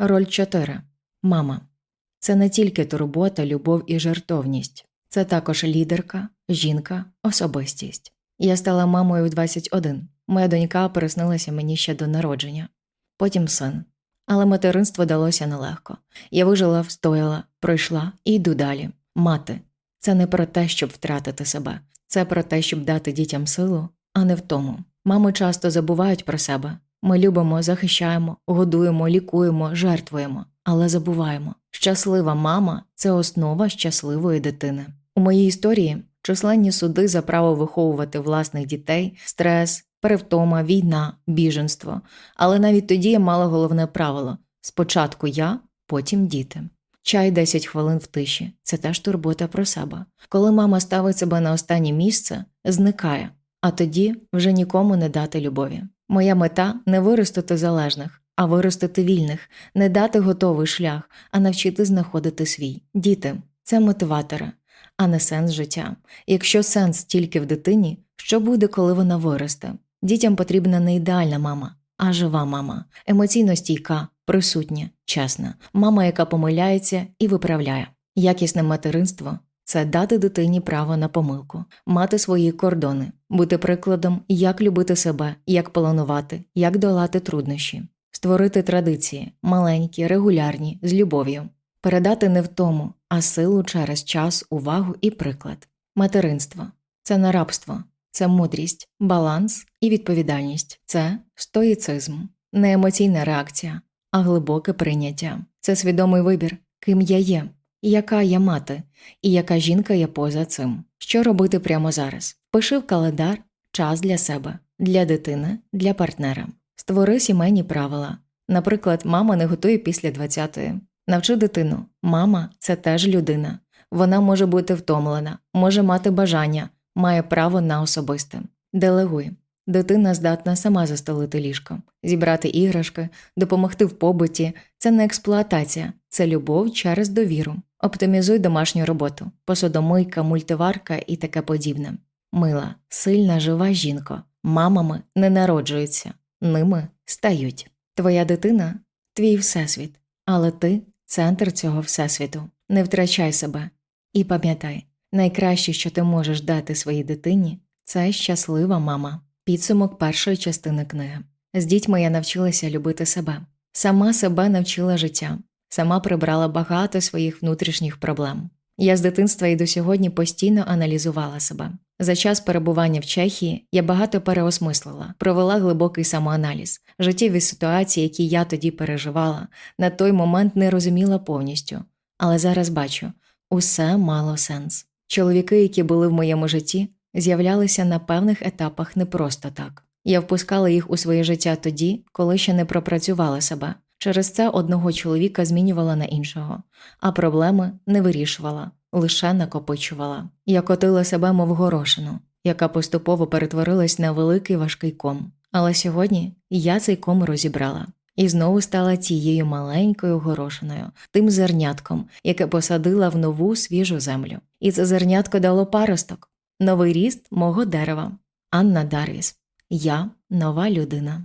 Роль 4. Мама. Це не тільки турбота, любов і жертовність. Це також лідерка, жінка, особистість. Я стала мамою в 21. Моя донька приснилася мені ще до народження. Потім син. Але материнство далося нелегко. Я вижила, встояла, пройшла і йду далі. Мати. Це не про те, щоб втратити себе. Це про те, щоб дати дітям силу, а не в тому. Мами часто забувають про себе. Ми любимо, захищаємо, годуємо, лікуємо, жертвуємо, але забуваємо. Щаслива мама це основа щасливої дитини. У моїй історії численні суди за право виховувати власних дітей, стрес, перевтома, війна, біженство. Але навіть тоді я мала головне правило: спочатку я, потім діти. Чай 10 хвилин в тиші це теж турбота про себе. Коли мама ставить себе на останнє місце, зникає, а тоді вже нікому не дати любові. Моя мета не виростити залежних, а виростити вільних, не дати готовий шлях, а навчити знаходити свій. Діти це мотиватори, а не сенс життя. Якщо сенс тільки в дитині, що буде, коли вона виросте? Дітям потрібна не ідеальна мама, а жива мама, емоційно стійка, присутня, чесна, мама, яка помиляється і виправляє. Якісне материнство це дати дитині право на помилку, мати свої кордони, бути прикладом, як любити себе, як планувати, як долати труднощі, створити традиції, маленькі, регулярні, з любов'ю, передати не в тому, а силу через час, увагу і приклад. Материнство це не рабство, це мудрість, баланс і відповідальність, це стоїцизм, не емоційна реакція, а глибоке прийняття. Це свідомий вибір, ким я є, яка я мати, і яка жінка є поза цим. Що робити прямо зараз? Пиши в календар час для себе, для дитини, для партнера. Створи сімейні правила. Наприклад, мама не готує після 20-ї. Навчи дитину, мама це теж людина. Вона може бути втомлена, може мати бажання, має право на особисте. Делегуй. Дитина здатна сама застелити ліжко, зібрати іграшки, допомогти в побуті. Це не експлуатація, це любов через довіру. Оптимізуй домашню роботу, посудомийка, мультиварка і таке подібне. Мила, сильна, жива жінка. Мамами не народжуються, ними стають. Твоя дитина твій всесвіт, але ти центр цього всесвіту. Не втрачай себе. І пам'ятай, найкраще, що ти можеш дати своїй дитині, це щаслива мама. Підсумок першої частини книги. З дітьми я навчилася любити себе. Сама себе навчила життя, сама прибрала багато своїх внутрішніх проблем. Я з дитинства і до сьогодні постійно аналізувала себе. За час перебування в Чехії я багато переосмислила, провела глибокий самоаналіз, життєві ситуації, які я тоді переживала, на той момент не розуміла повністю. Але зараз бачу, усе мало сенс. Чоловіки, які були в моєму житті, з'являлися на певних етапах не просто так. Я впускала їх у своє життя тоді, коли ще не пропрацювала себе. Через це одного чоловіка змінювала на іншого, а проблеми не вирішувала, лише накопичувала. Я котила себе, мов горошину, яка поступово перетворилась на великий важкий ком. Але сьогодні я цей ком розібрала і знову стала тією маленькою горошиною, тим зернятком, яке посадила в нову свіжу землю. І це зернятко дало паросток, новий ріст мого дерева. Анна Дарвіс. Я нова людина.